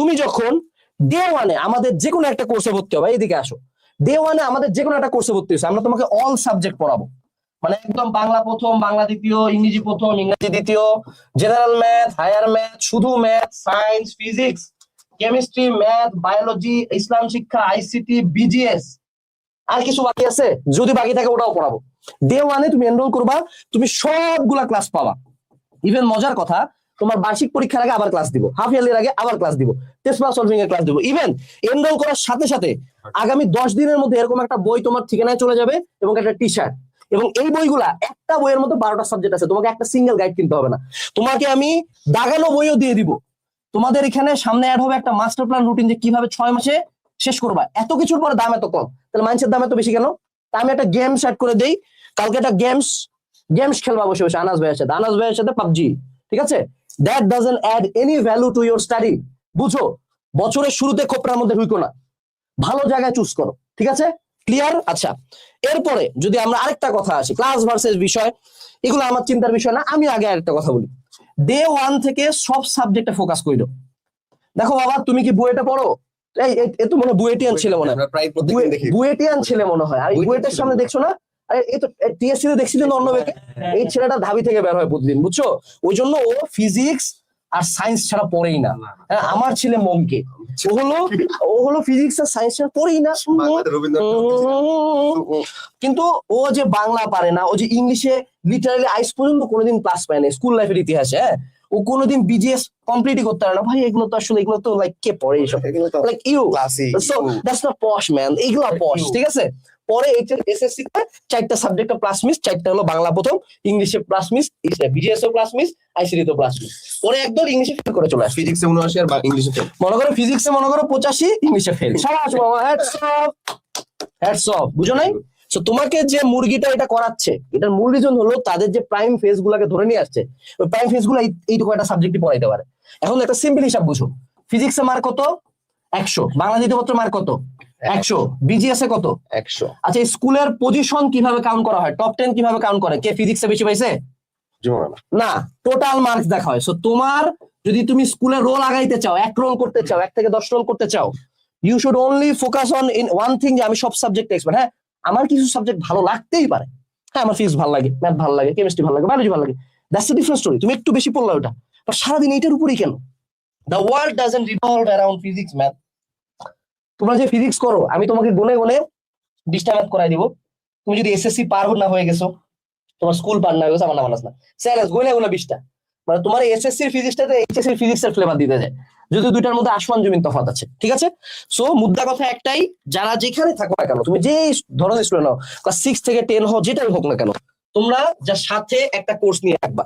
তুমি যখন ডে ওয়ানে আমাদের যে কোনো একটা কোর্সে ভর্তি হবে এইদিকে আসো। ডে ওয়ানে আমাদের যে কোনো একটা কোর্সে ভর্তি হয়েছে, আমরা তোমাকে অল সাবজেক্ট পড়াবো। মানে একদম বাংলা প্রথম, বাংলা দ্বিতীয়, ইংরেজি প্রথম, ইংরেজি দ্বিতীয় জেনারেল ম্যাথ হায়ার ম্যাথ শুধু math science physics chemistry math biology Islam শিক্ষা আইসিটি বিজিএস আর কিছু বাকি আছে? যদি বাকি থাকে ওটাও পড়াবো। ডে ওয়ানে তুমি এনরোল করবা, তুমি সবগুলা ক্লাস পাবা। ইভেন মজার কথা তোমার বার্ষিক পরীক্ষার আগে আবার ক্লাস দিব। হাফ ইয়ারলির আগে আবার ক্লাস দিব। টেস্ট পাস সলভিং এর ক্লাস দিব। ইভেন এনরোল করার সাথে সাথে আগামী দশ দিনের মধ্যে এরকম একটা বই তোমার ঠিকানায় চলে যাবে এবং একটা টি শার্ট এবং এই বইগুলা একটা বইয়ের মধ্যে বারোটা সাবজেক্ট আছে। তোমাকে একটা সিঙ্গেল গাইড কিনতে হবে না। তোমাকে আমি দাগানো বইও দিয়ে দিব। তোমাদের এখানে সামনে অ্যাড হবে একটা মাস্টার প্ল্যান রুটিন যে কীভাবে ছয় মাসে শেষ করবা। এত কিছুর পরে দাম এত কম। তাহলে মানুষের দাম এত বেশি কেন? তা আমি একটা গেম সেট করে দেই। কালকে একটা গেমস গেমস খেলবা বসে বসে। আনাস ভাইয়ের সাথে। আনাস ভাইয়ের সাথে পাবজি। ঠিক আছে? That doesn't add any value to your study বুঝো? বছরের শুরুতে খোপড়ার মধ্যে ঢুকো না। ভালো জায়গায় চুজ করো। ঠিক আছে? ক্লিয়ার আচ্ছা। এরপরে যদি আমরা আরেকটা কথা আসি ক্লাস ভার্সেস বিষয় এগুলো আমার চিন্তার বিষয় না আমি আগে আরেকটা কথা বলি। ডে ওয়ান থেকে সব সাবজেক্টে ফোকাস করিল দেখো বাবা তুমি কি বুয়েটে পড়ো? এই এ- তো মনে হয় বুয়েটিয়ান ছেলে মনে হয়। বুয়েটিয়ান ছেলে মনে হয়। আর বুয়েটের সামনে। দেখছ না? আরে এই তো টিএসসি তে দেখছি না অন্য বেকে এই ছেলেটা ধাবি থেকে বের হয় প্রতিদিন বুঝছ? ওই জন্য ও ফিজিক্স আর সায়েন্স ছাড়া পড়েই না। হ্যাঁ, আমার ছেলে মমকে। ও হলো ও হলো ফিজিক্স আর সায়েন্স ছাড়া পড়েই না। কিন্তু ও যে বাংলা পারে না ও যে ইংলিশে লিটারালি আইস পর্যন্ত কোনোদিন ক্লাস পায় না স্কুল লাইফের ইতিহাসে হ্যাঁ? ও কোনোদিন বিজিএস কমপ্লিটই করতে পারে না। ভাই এগুলো তো আসলে এগুলো তো লাইক কে পড়ে এইসব like you so that's not posh man এইগুলা পশ ঠিক আছে? পরে এসএসসি তে চারটা সাবজেক্টে প্লাস মিস চারটা হলো বাংলা প্রথম ইংলিশে প্লাস মিস বিজিএস ও প্লাস মিস আইসিডি তো প্লাস মিস পরে একদল ইংলিশে ফেল করে চলে আসে। ফিজিক্সে উনআশি আর ইংলিশে ফেল মনে করো ফিজিক্সে মনে করো পঁচাশি ইংলিশে ফেল সাবাস বাবা হ্যাটস অফ হ্যাটস অফ বুঝো নাই? তো তোমাকে যে মুরগিটা এটা করাচ্ছে এটার মূল রিজন হলো তাদের যে প্রাইম ফেস গুলাকে ধরে নিয়ে আসছে ওই প্রাইম ফেসগুলো এই- এইটুকু একটা সাবজেক্টই পড়াইতে পারে। এখন একটা সিম্পল হিসাব বুঝো। ফিজিক্সে মার্ক কত? একশো। বাংলা দ্বিতীয় পত্র মার্ক কত? একশো। বিজিএস এ কত? একশো। আচ্ছা স্কুলের পজিশন কীভাবে কাউন্ট করা হয়? টপ টেন কীভাবে কাউন্ট করে? কে ফিজিক্সে বেশি পাইছে? না টোটাল মার্কস দেখা হয়। সো তোমার যদি তুমি স্কুলে রোল আগাইতে চাও এক রোল করতে চাও এক থেকে দশ রোল করতে চাও you should only focus on in one thing যে আমি সব সাবজেক্ট এক্সপার্ট হ্যাঁ আমার কিছু সাবজেক্ট ভালো লাগতেই পারে। হ্যাঁ আমার ফিজিক্স ভালো লাগে ম্যাথ ভালো লাগে কেমিস্ট্রি ভালো লাগে বায়োলজি ভালো লাগে। দ্যাটস এ ডিফারেন্ট স্টোরি তুমি একটু বেশি পড়লা ওটা। সারাদিন এইটার উপরেই কেন? The world doesn't revolve around physics math তোমরা যে ফিজিক্স করো, আমি তোমাকে গুনে গুনে বিশটা করাই দিব। তুমি যদি এসএসসি পার না হয়ে গেছো, তোমার স্কুল পার না হয়ে গেছে, আমার নাম আনাস না। স্যার গুনে গুনে বিশটা। মানে তোমার এসএসসি ফিজিক্সটাতে এইচএসসি ফিজিক্স এর ফ্লেভার দিতে যায়। যদি দুইটার মধ্যে আসমান, জমিন তফাৎ আছে, ঠিক আছে? সো মুদ্রা কথা একটাই, যারা যেখানে থাকো না কেন, তুমি যে ধরনের স্টুডেন্ট হও ক্লাস সিক্স থেকে টেন হও, যেটাই হোক না কেন, তোমরা যার সাথে একটা কোর্স নিয়ে রাখবা।